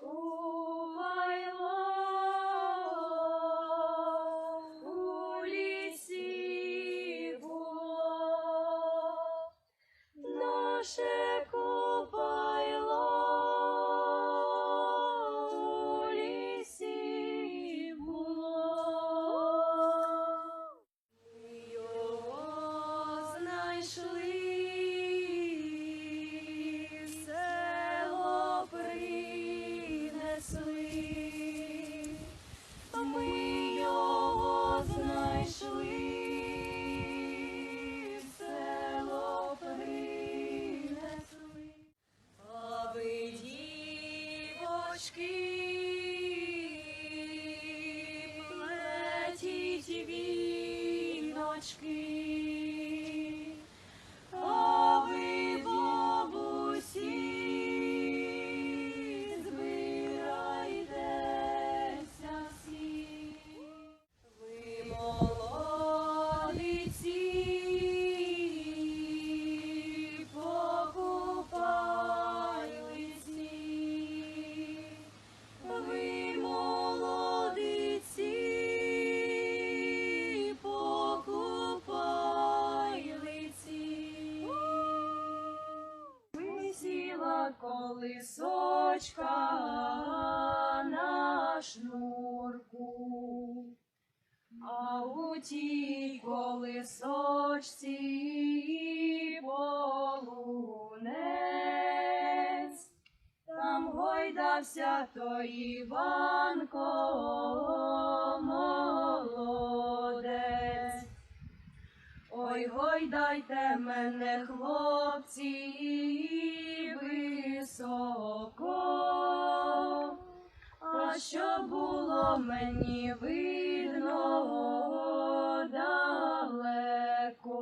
cool. Колисочка на шнурку, а у тій колисочці полунець, там гойдався той Іванко молодець. Ой, гойдайте мене, хлопці, високо, а що було мені видно далеко.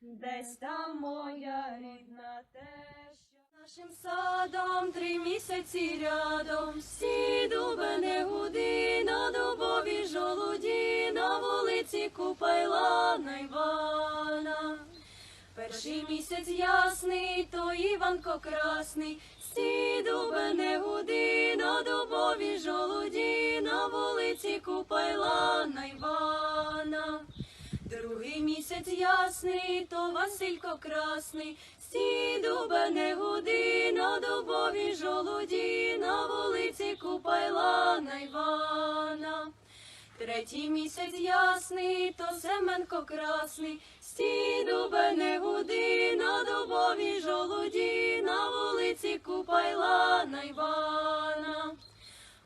Десь там моя рідна теща. Нашим садом три місяці рядом, всі дуби не гуди, на дубові жолуді, на вулиці Купайла на Івана. Перший місяць ясний, то Іванко красний, всі дуби не гуди, на дубові жолуді, на вулиці Купайла на Івана. Другий місяць ясний, то Василько красний, всі дуби не гуди, на дубові жолуді, на вулиці Купайла на Івана. Третій місяць ясний, то Семенко красний, всі дуби не гуди, на дубові жолуді, на вулиці Купайла на Івана.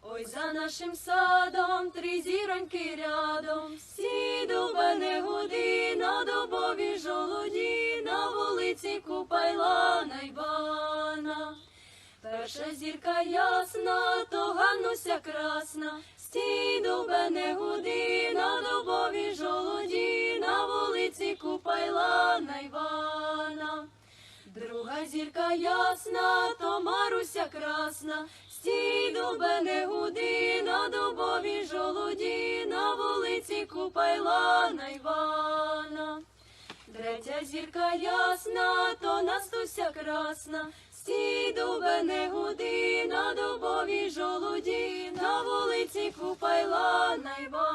Ой, за нашим садом три зіроньки рядом, всі дуби не гуди, на дубові жолуді, на вулиці Купайла на Івана. Перша зірка ясна, то Ганнуся красна, всі дуби не гуди, на дубові жолуді, на вулиці Купайла на Івана. Друга зірка ясна, то Маруся красна, всі дуби не гуди, на дубові жолуді, на вулиці Купайла на Івана. Третя зірка ясна, то Настуся красна, всі дуби не гуди, на дубові жолуді, на вулиці Купайла на Івана.